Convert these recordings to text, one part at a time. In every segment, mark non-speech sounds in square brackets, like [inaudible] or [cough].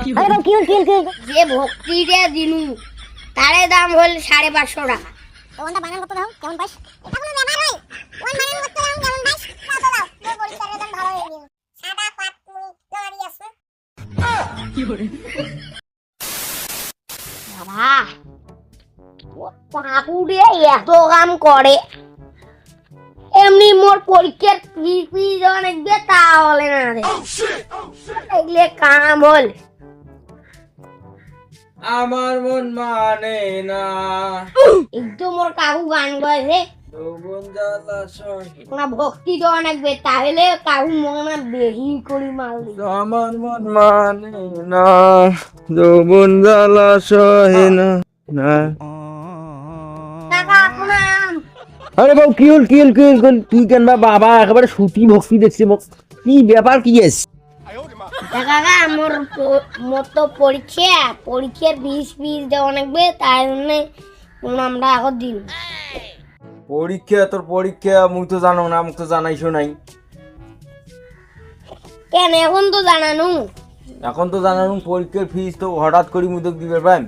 আরে বাবু কি হল কি হল যে ভক্তিটা দিনু তারে দাম হল সাড়ে পাঁচশো টাকা। ওনটা বানান কত দাও কেমন পাস? এটা কোনো ব্যাপার নয়। ওন বানান কত দাও কেমন পাস? কত দাও তোর পরীক্ষার রেজাল্ট ভালো হয়ে গেল সাদা পাট মুই লড়ি আছে। বাবা কাকুরে এত কাম করে। এমনি মোর পরীক্ষার বে তা হলে না রে। এগুলো কাম হল। আমার মন মানে না। একটু মোর কাকু গান গাইছে যৌবন জলাশয় না ভক্তি তো অনেক বে তাহলে কাকু মনে বেশি করি মাল আমার মন মানে না যৌবন জলাশয় না। না আপনার আরে বাবু কি হল কি হল কি হল তুই কেন বাবা একেবারে সুতি ভক্তি দেখছি কি ব্যাপার কি আছে? কাকা আমার মতো পরীক্ষা পরীক্ষার বিষ বিষ দেওয়া লাগবে তাই জন্য আমরা এখন দিন। পরীক্ষা তোর পরীক্ষা মুই তো জানো না মুখ তো জানাইছো নাই। কেন এখন তো জানানু। এখন তো জানানু পরীক্ষার ফিস তো হঠাৎ করে মুদক দিবে পাই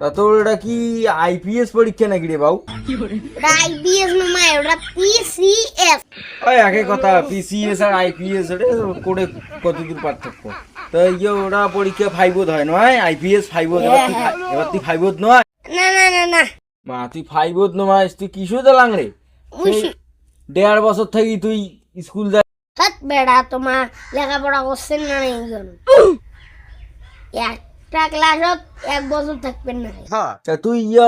তা তোর এটা কি আইপিএস পরীক্ষা নাকি রে বাবু? ওটা আইপিএস নয় ওটা পিসিএস ওই একই কথা পিসিএস আর আইপিএস এটা করে কতদূর পার্থক্য? তো ইয়ে ওরা পরীক্ষা ফাইভত হয় নয়? আইপিএস ফাইভত এবার তুই ফাই- এবার তুই ফাইভত নয়? না না না না। মা তুই ফাইভত নয় তুই কিশো দিলাং রে? উইশ- দেড় বছর থাকি তুই স্কুল যা হাত বেড়া তোমার লেখাপড়া করছেন না এই জন্য এক বছর থাকবেন না। তা তুই ইয়ে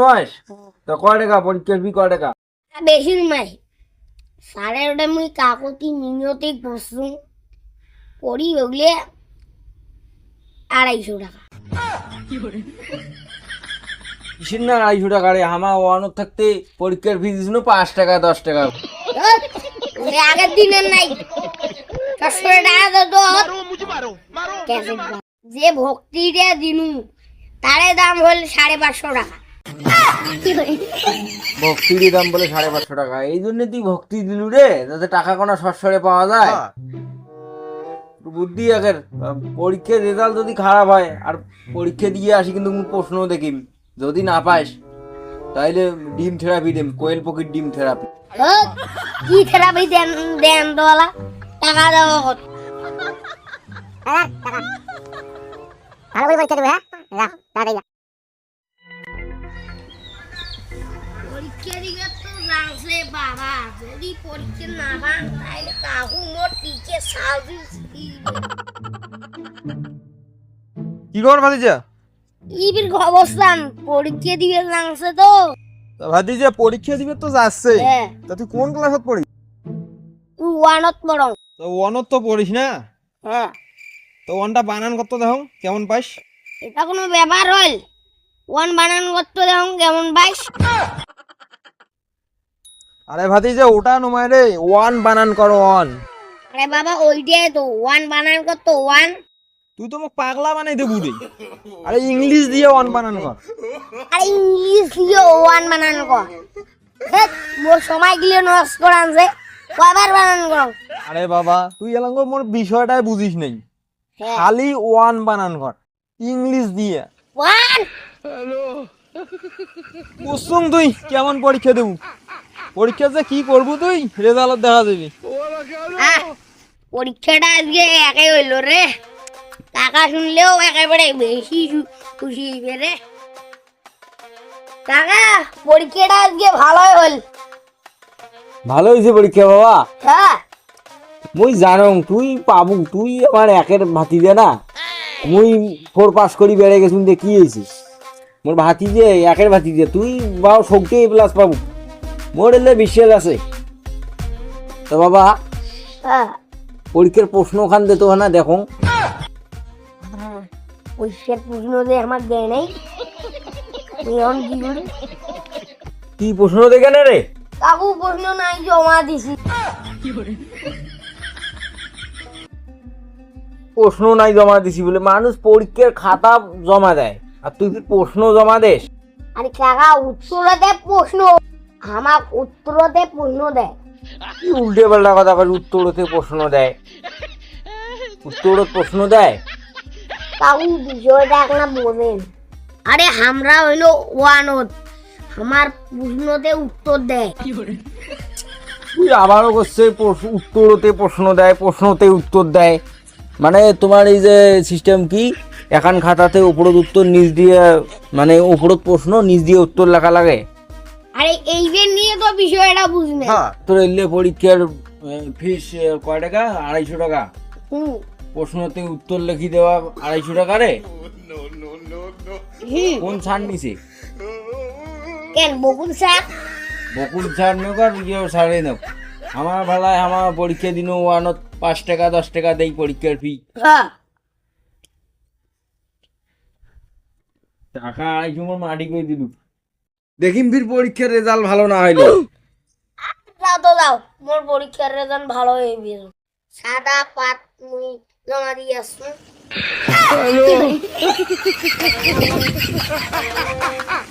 নয় তা কয় টাকা? পরীক্ষার ফি কয় টাকা? বেশি নাই সাড়ে ওটা মুই কাকতি করি ওগুলো আড়াইশো টাকা। কিসের না আড়াইশো টাকা রে? আমার ওয়ানত থাকতে পরীক্ষার ফি দিছিল পাঁচ টাকা দশ টাকা। আগের দিনের নাই। টাকা তো। যে ভক্তিটা দিনু তারে দাম হল সাড়ে পাঁচশো টাকা। ভক্তির দাম বলে সাড়ে পাঁচশো টাকা। এই জন্য তুই ভক্তি দিলু রে যাতে টাকা কোনো সরসরে পাওয়া যায়। একটু বুদ্ধি আগের পরীক্ষার রেজাল্ট যদি খারাপ হয় আর পরীক্ষা দিয়ে আসি কিন্তু প্রশ্ন দেখিম। যদি না পাস তাইলে ডিম থেরাপি দেম কোয়েল পকির ডিম থেরাপি কি থেরাপি দেন দেন দোলা টাকা দেওয়া কত হ্যাঁ টাকা। ভালো করে পরীক্ষা দেবে হ্যাঁ রাখ তাড়াতাড়ি যা পরীক্ষা দিবে তো জানছে বাবা যদি পরীক্ষা না তাহলে মোর টিকে কি খবর ভাতিজা? ইবির অবস্থান পরীক্ষা দিবে তো তা ভাতিজা পরীক্ষা দিবে তো যাচ্ছে। হ্যাঁ। তা তুই কোন ক্লাসত পড়িস? তুই ওয়ানত পড়ং তো ওয়ানত তো পড়িস না? হ্যাঁ। তো ওয়ানটা বানান কত দেখো কেমন পাইস এটা কোনো ব্যাপার হল ওয়ান বানান করতে দেখুন কেমন বাইশ আরে ভাতিজা ওটা নমায় রে ওয়ান বানান করো ওয়ান আরে বাবা ওইটাই তো ওয়ান বানান করতো ওয়ান তুই তো মোক পাগলা বানাই দেবু রে আরে ইংলিশ দিয়ে ওয়ান বানান কর। আর ইংলিশ দিয়ে ওয়ান বানান কর। মোর সময় গিয়ে নষ্ট করান যে কয়বার বানান কর আরে বাবা তুই এলাঙ্গ মোর বিষয়টাই বুঝিস নাই। খালি ওয়ান বানান কর ইংলিশ দিয়ে। ওয়ান। বুঝছুম তুই কেমন পরীক্ষা দেবু? পরীক্ষা যে কি করবু তুই? রেজাল্ট দেখা যাবি পরীক্ষাটা আজকে একাই হইল রে। টাকা শুনলেও একেবারে বেশি খুশি হইবে রে। টাকা পরীক্ষাটা আজকে ভালোই হল। ভালো হয়েছে পরীক্ষা বাবা। হ্যাঁ। মুই জানং তুই পাবু তুই আমার একের ভাতি দে না? মুই ফোর পাস করি বেড়ে গেছি দে কি হয়েছিস? মোর ভাতি যে একের ভাতি দে তুই বাও সৌকে প্লাস পাবু। মোর এলে বিশ্বাস আছে। তো বাবা হ্যাঁ। পরীক্ষার প্রশ্ন ওখান দে তো না দেখো। পরীক্ষার প্রশ্ন যে আমার দেয় নাই। তুই এখন কি করি কি প্রশ্ন দেখে না রে? কাকু প্রশ্ন নাই জমা দিছি। প্রশ্ন নাই জমা দিছি বলে। মানুষ পরীক্ষার খাতা জমা দেয়। আর তুই প্রশ্ন জমা দেস? আরে কাকা উত্তরতে প্রশ্ন। আমার উত্তরতে প্রশ্ন দেয় কি উল্টে পাল্টা কথা কয় উত্তরতে প্রশ্ন দেয়? উত্তরত প্রশ্ন দেয়? কাকু বিষয়টা একটা বোঝেন আরে আমরা হইল ওয়ানত। আমার প্রশ্নতে উত্তর দেয় তুই আবারও করছে উত্তরতে প্রশ্ন দেয় প্রশ্নতে উত্তর দেয়। মানে তোমার এই যে সিস্টেম কি? এখান খাতাতে উপরত উত্তর নিচ দিয়ে মানে উপরত প্রশ্ন নিচ দিয়ে উত্তর লেখা লাগে। আরে এইবার নিয়ে তো বিষয়টা বুঝবে। তোর এলে পরীক্ষার ফিস কয় টাকা? আড়াইশো টাকা। হুম। প্রশ্নতে উত্তর লিখি দেওয়া আড়াইশো টাকা রে। কোন ছাড় নিছে? কেন বকুল স্যার? বকুল ছাড় নেও আর ইয়ে ছাড়ে নেও আমার ভালায় আমার পরীক্ষা দিন ওয়ানত পাঁচ টাকা দশ টাকা দেই পরীক্ষার ফি হ্যাঁ টাকা আড়াইশো মাটি করে দিলু? দেখিম ফির পরীক্ষার রেজাল্ট ভালো না হইলে। দাও তো দাও মোর পরীক্ষার রেজাল্ট ভালো হয়ে গেল। সাদা পাত মুই জমা দিয়ে [laughs]